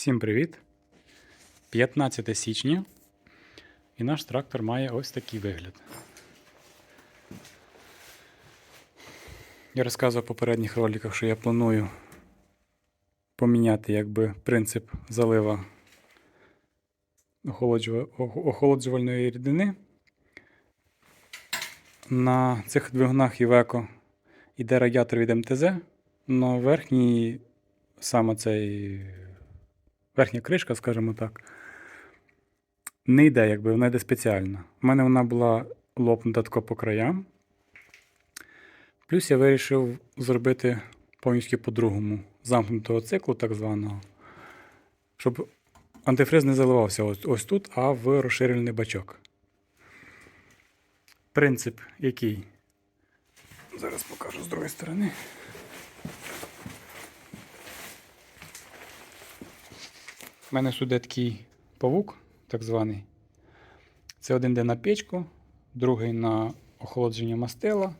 Всім привіт! 15 січня. І наш трактор має ось такий вигляд. Я розказував в попередніх роликах, що я планую поміняти якби, принцип залива охолоджувальної рідини. На цих двигунах Iveco йде радіатор від МТЗ, але верхній саме цей верхня кришка, скажімо так, не йде, якби вона йде спеціально. У мене вона була лопнута тако по краям. Плюс я вирішив зробити повністю по-другому замкнутого циклу, так званого, щоб антифриз не заливався ось, ось тут, а в розширений бачок. Принцип який? Зараз покажу з другої сторони. У мене сюди такий павук, так званий. Це один йде на печку, другий на охолодження мастила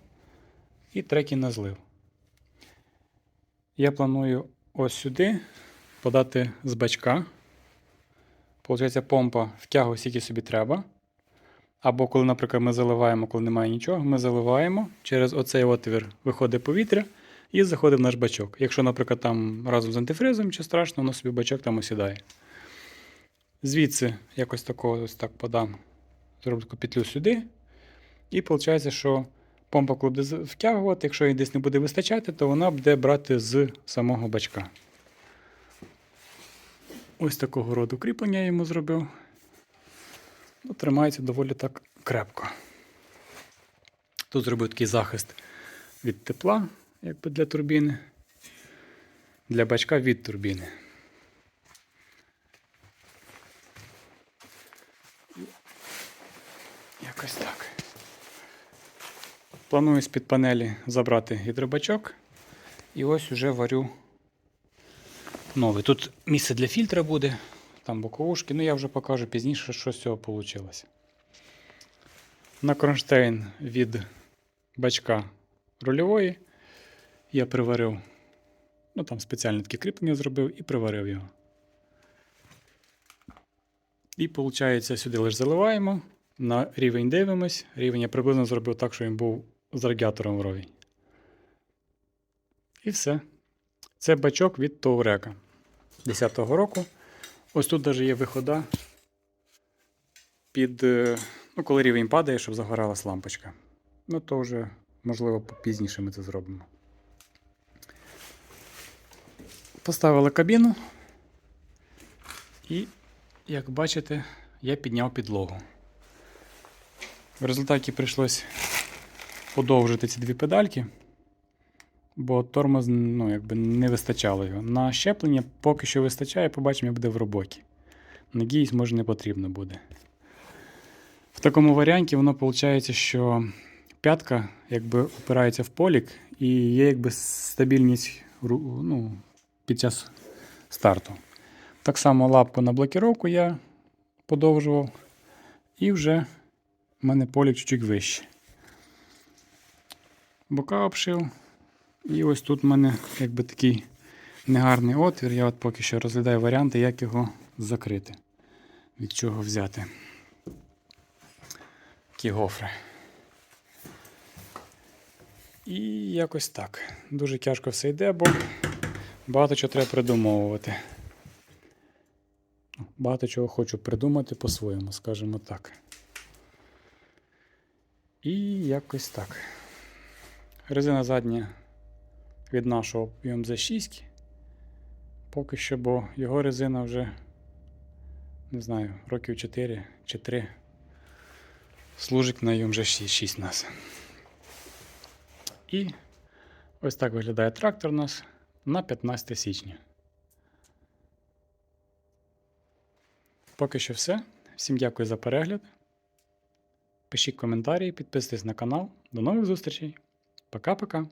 і третій на злив. Я планую ось сюди подати з бачка. Получається, помпа втягує скільки собі треба. Або коли, наприклад, ми заливаємо, коли немає нічого, ми заливаємо, через оцей отвір виходить повітря і заходить в наш бачок. Якщо, наприклад, там разом з антифризом, чи страшно, воно собі бачок там осідає. Звідси якось такого ось так подам. Зроблю таку петлю сюди. І виходить, що помпа, коли буде втягувати, якщо їй десь не буде вистачати, то вона буде брати з самого бачка. Ось такого роду кріплення я йому зробив. Ну, тримається доволі так крепко. Тут зробив такий захист від тепла, якби для турбіни, для бачка від турбіни. Якось так. Планую з-під панелі забрати гідробачок. І ось уже варю новий. Тут місце для фільтра буде, там боковушки, ну я вже покажу пізніше, що з цього вийшло. На кронштейн від бачка рульової я приварив, ну там спеціальне таке кріплення зробив і приварив його. І виходить, сюди лише заливаємо, на рівень дивимось. Рівень я приблизно зробив так, що він був з радіатором вровень. І все. Це бачок від Тоурека 10-го року. Ось тут навіть є вихода під, е, ну, коли рівень падає, щоб загоралась лампочка. Ну, то вже, можливо, пізніше ми це зробимо. Поставили кабіну. І, як бачите, я підняв підлогу. В результаті прийшлось подовжити ці дві педальки, бо тормоз ну, якби не вистачало його. На щеплення поки що вистачає, побачимо, як буде в роботі. Надіюсь, може не потрібно буде. В такому варіанті воно виходить, що п'ятка якби опирається в полік і є якби стабільність ну, під час старту. Так само лапку на блокіровку я подовжував, і вже в мене полік чуть-чуть вище. Бока обшив. І ось тут в мене якби такий негарний отвір. Я от поки що розглядаю варіанти, як його закрити. Від чого взяти. Такі гофри. І якось так. Дуже тяжко все йде, бо багато чого треба придумовувати. Багато чого хочу придумати по-своєму, скажімо так. І якось так. Резина задня від нашого UMZ 6. Поки що, бо його резина вже, не знаю, років 4 чи 3 служить на UMZ 6, 6 нас. І ось так виглядає трактор у нас на 15 січня. Поки що все. Всім дякую за перегляд. Пишіть коментарі, підписуйтесь на канал. До нових зустрічей. Пока-пока.